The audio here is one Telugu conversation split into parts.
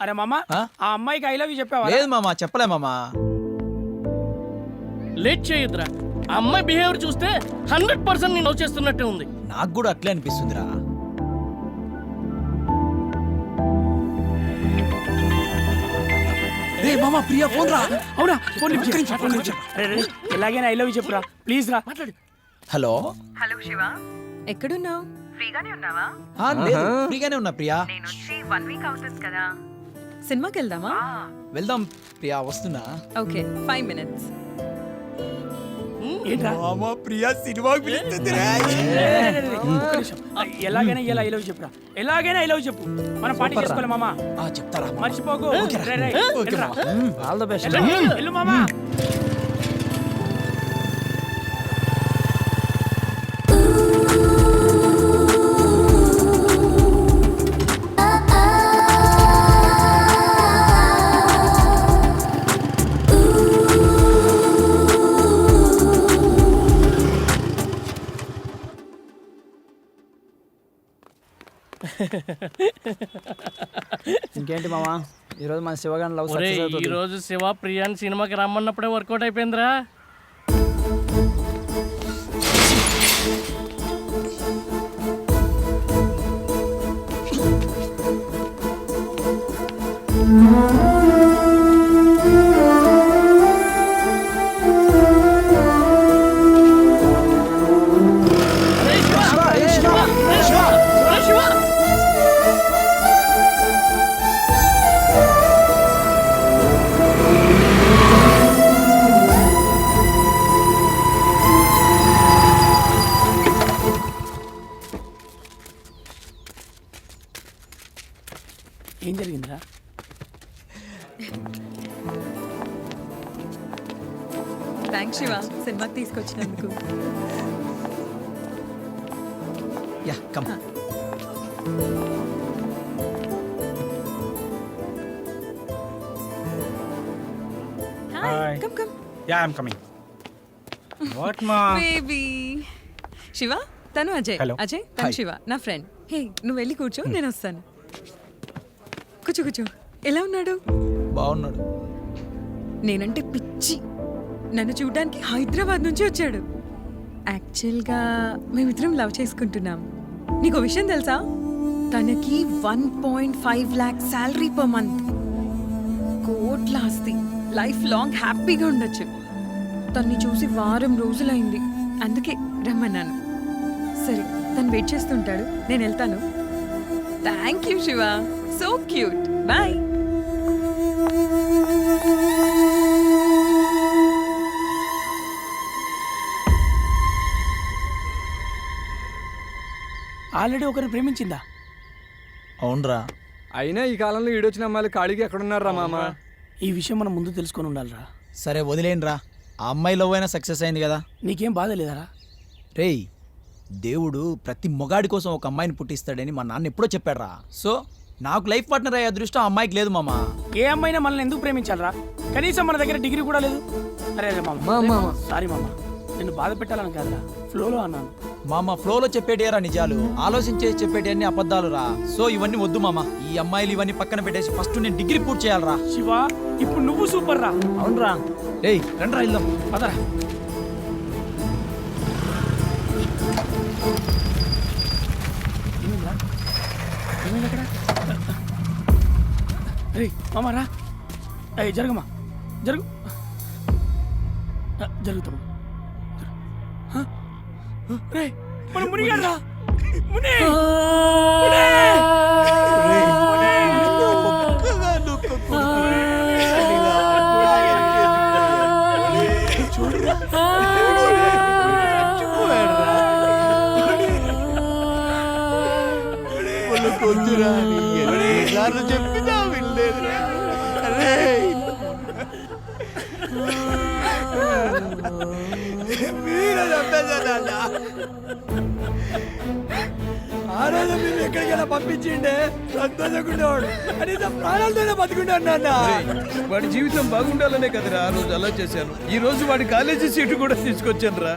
అరే మామ ఆ? అమ్మాయికి ఐ లవ్ యూ చెప్పావా? లేదు మామ చెప్పలే మామ. లేట్ చేయొద్దురా. ఆ అమ్మాయి బిహేవియర్ చూస్తే హండ్రెడ్ పర్సెంట్ నేను లవ్ చేస్తున్నట్టే ఉంది. నాకు కూడా అట్లే అనిపిస్తుందిరా. రే మామ ప్రియా ఫోన్ రా అవునా? ఫోన్ లిఫ్ట్ చేయి, ఫోన్ లిఫ్ట్ చేయి. అరే, అరే, ఎలాగైనా ఐ లవ్ యూ చెప్పురా. ప్లీజ్ రా. మాట్లాడు. హలో? హలో శివ. ఎక్కడున్నావు? ఫ్రీగానే ఉన్నావా? ఆ, లేదు ఫ్రీగానే ఉన్నా ప్రియా. నేను వచ్చి వన్ వీక్ అవుతుంది కదా. సినిమాకి వెళ్దామా వెళ్దాం ప్రియా వస్తున్నా ఓకే ఫైవ్ మినిట్స్ మామ ప్రియా. ఆ, ఎలాగైనా ఇలా ఐ లవ్ చెప్పురా ఎలాగైనా ఐ లవ్ చెప్పు మనం పార్టీ చేసుకోవాలి మామ ఆ, చెప్తారా మామ. మర్చిపోకు. ఆల్ ద బెస్ట్ వెళ్ళు మామ ఇంకేంటి మామా? ఈరోజు మన శివగాన్ లవ్ ఈ రోజు శివ ప్రియాన్ సినిమాకి రమ్మన్నప్పుడే వర్కౌట్ అయిపోయిందిరా. థ్యాంక్స్ శివ సినిమాకి తీసుకొచ్చినందుకు. Yeah come hi come come Yeah, I'm coming. What, ma? Baby Shiva తను అజయ్ Hello. అజయ్ తను. శివ నా ఫ్రెండ్ హే నువ్వు వెళ్ళి కూర్చో నేను వస్తాను. కూర్చో కూర్చో. ఎలా ఉన్నాడు? బాగున్నాడు. నేనంటే పిచ్చి. నన్ను చూడడానికి హైదరాబాద్ నుంచి వచ్చాడు. యాక్చువల్గా మేమిద్దరం లవ్ చేసుకుంటున్నాం. నీకు విషయం తెలుసా? తనకి one point five lakh salary per month. కోట్ల ఆస్తి. లైఫ్ లాంగ్ హ్యాపీగా ఉండొచ్చు. తన్ని చూసి వారం రోజులైంది. అందుకే రమ్మన్నాను. సరే తను వెయిట్ చేస్తుంటాడు. నేను వెళ్తాను. Thank you Shiva. So cute. Bye. Already ఒకరిని ప్రేమించిందా? అవునరా. అయినా ఈ కాలంలో ఈడొచ్చిన అమ్మాయిలు ఖాళీగా ఎక్కడున్నారా మామ? ఈ విషయం మనం ముందు తెలుసుకొని ఉండాలిరా. సరే వదిలేండిరా ఆ అమ్మాయి లవ్ అయినా సక్సెస్ అయింది కదా. నీకేం బాధ లేదరా? రేయ్ దేవుడు ప్రతి మొగాడి కోసం ఒక అమ్మాయిని పుట్టిస్తాడని మా నాన్న ఎప్పుడో చెప్పాడురా. సో నాకు లైఫ్ పార్ట్నర్ అయ్యే అదృష్టం ఆ అమ్మాయికి లేదు మామ. ఏ అమ్మాయినా మనల్ని ఎందుకు ప్రేమించాలరా? కనీసం మన దగ్గర డిగ్రీ కూడా లేదు. అరే అరే మామ. సారీ మామ. నిన్ను బాధ పెట్టాలని కాదురా. ఫ్లోలో అన్నాను. మామ ఫ్లోలో చెప్పేటియరా నిజాలు? ఆలోచించే చెప్పేటి అన్ని అబద్ధాలు రా సో ఇవన్నీ వద్దు మామ. ఈ అమ్మాయిలు ఇవన్నీ పక్కన పెట్టేసి ఫస్ట్ నేను డిగ్రీ పూర్తి చేయాలరా. శివ ఇప్పుడు నువ్వు సూపర్ రా అవునరా. రేయ్ రండ్రా వెళ్దాం పదరా రే మామ రా. జరుగు. జరుగుతాము. మన మునిగాడు రా ముని ముని! ఆరోజు మీరు ఎక్కడికైనా పంపించిండే సంతోషకుండేవాడు కనీసం ప్రాణాలతోనే బతుకుంటాడు నాన్న. వాడి జీవితం బాగుండాలనే కదరా ఆ రోజు అలా చేశాను. ఈ రోజు వాడి కాలేజీ సీటు కూడా తీసుకొచ్చాను రా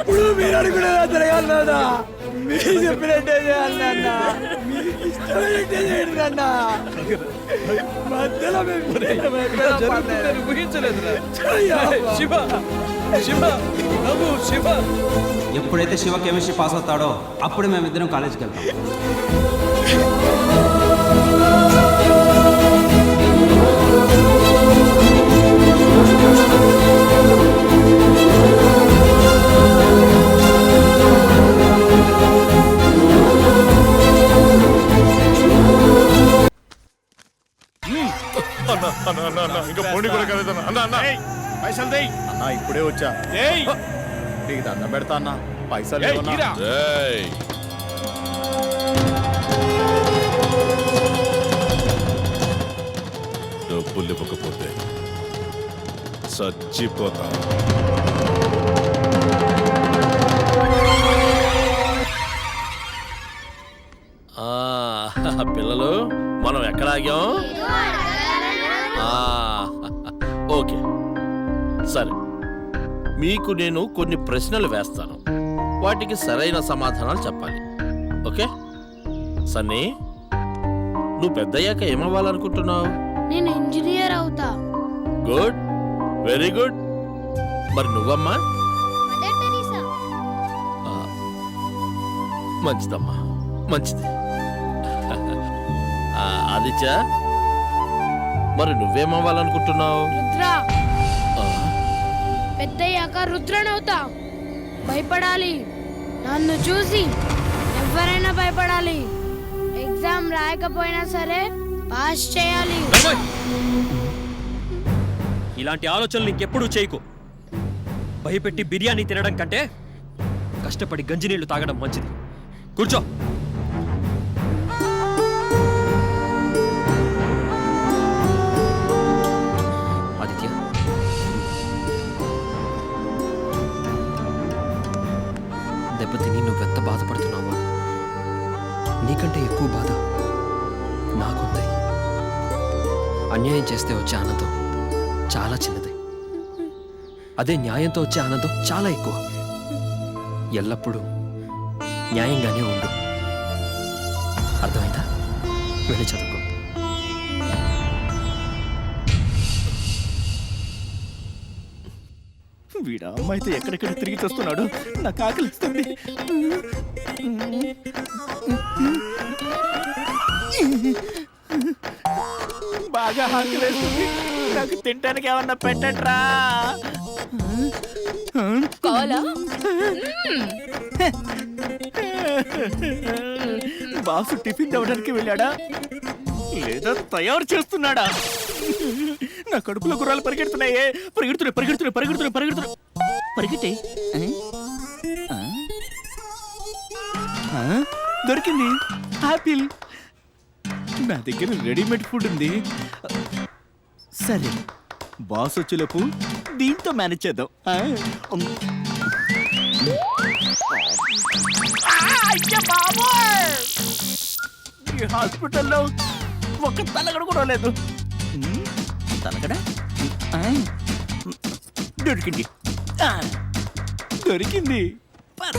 ఇప్పుడు మీరు అనుకునేదా జరగాలి నాన్న. మీరు చెప్పినట్టే చేయాలి నాన్న మీకు ఇష్టమైనట్టే చేయండి నాన్న మధ్యలో మేము ఇలా జరుగుతుందని ఊహించలేదురా చెయ్యాలి. శివ శివ బాబు శివ ఎప్పుడైతే శివ కెమిస్ట్రీ పాస్ అవుతాడో అప్పుడే మేమిద్దరం కాలేజీకి వెళ్తాం. పైసలు అన్న ఇప్పుడే వచ్చా. ఏయ్! నీకు దండం పెడతా అన్న. పైసలు డబ్బులు ఇవ్వకపోతే చచ్చిపోతా ఆ, పిల్లలు మనం ఎక్కడ ఆగాం? ఆ, ఓకే. సరే. మీకు నేను కొన్ని ప్రశ్నలు వేస్తాను. వాటికి సరైన సమాధానాలు చెప్పాలి. ఓకే? సన్నీ నువ్వు పెద్దయ్యాక ఏమవ్వాలనుకుంటున్నావు? నేను ఇంజనీర్ అవుతా. గుడ్. Very good. మరి నువ్వమ్మా? మంచిదమ్మా. మంచిది. ఆదిత్య మరి నువ్వేమవ్వాలనుకుంటున్నావు? పెద్దయ్యాక రుద్రనవుతా భయపడాలి. నన్ను చూసి ఎవరైనా భయపడాలి. ఎగ్జామ్ రాయకపోయినా సరే పాస్ చేయాలి. ఇలాంటి ఆలోచనలు ఇంకెప్పుడు చేయకు. భయపెట్టి బిర్యానీ తినడం కంటే కష్టపడి గంజినీళ్ళు తాగడం మంచిది. కూర్చో. చేస్తే వచ్చే ఆనందం చాలా చిన్నది. అదే న్యాయంతో వచ్చే ఆనందం చాలా ఎక్కువ. ఎల్లప్పుడూ న్యాయంగానే ఉండు. అర్థమైందా? వెళ్ళి చదువుకో. వీడా అమ్మాయితో ఎక్కడెక్కడ తిరిగి చూస్తున్నాడు? నాకు ఆకలిస్తుంది. బాగా ఆకలిస్తుంది నాకు తినడానికి ఏమన్నా పెట్టట్రా బాసు టిఫిన్ తవ్వడానికి వెళ్ళాడా? లేదా తయారు చేస్తున్నాడా? నా కడుపులో గుర్రాలు పరిగెడుతున్నాయే. పరిగెడుతున్నాయి పరిగెడుతున్నాయి పరిగెడుతున్నాయి పరిగెడుతున్నాయి. పరిగెట్టే. దొరికింది. ఆపిల్. నా దగ్గర రెడీమేడ్ ఫుడ్ ఉంది. సరే బాస్ వచ్చేలోపు దీంతో మేనేజ్ చేద్దాం! ఈ హాస్పిటల్లో ఒక తలగడ కూడా లేదు. తలగడ? దొరికింది. దొరికింది. పద.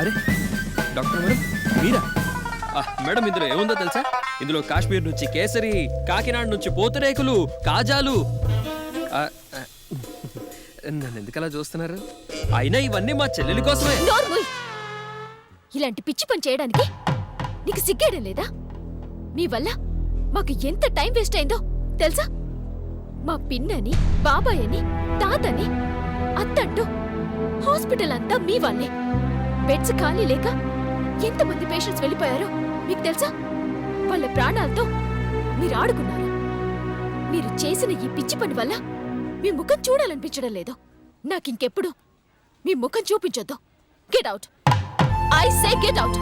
అరే డాక్టర్ మేడం మీరా? మేడం ఇందులో ఏముందో తెలుసా? ఇందులో కాశ్మీర్ నుంచి కేసరి కాకినాడ నుంచి పూతరేకులు కాజాలు. నన్ను ఎందుకలా చూస్తున్నారు? అయినా ఇవన్నీ మా చెల్లెలి కోసమే. ఇలాంటి పిచ్చి పని చేయడానికి నీకు సిగ్గేయడం లేదా? నీ వల్ల మాకు ఎంత టైం వేస్ట్ అయిందో తెలుసా? మా పిన్నని బాబాయ్ అని తాతని అత్తంటూ హాస్పిటల్ అంతా మీ వాళ్ళే. బెడ్స్ ఖాళీ లేక ఎంతమంది పేషెంట్స్ వెళ్ళిపోయారో మీకు తెలుసా? వాళ్ళ ప్రాణాలతో మీరు ఆడుకున్నారు. మీరు చేసిన ఈ పిచ్చి పని వల్ల మీ ముఖం చూడాలనిపించడం లేదు. నాకింకెప్పుడు మీ ముఖం చూపించొద్దు. Get out I say get out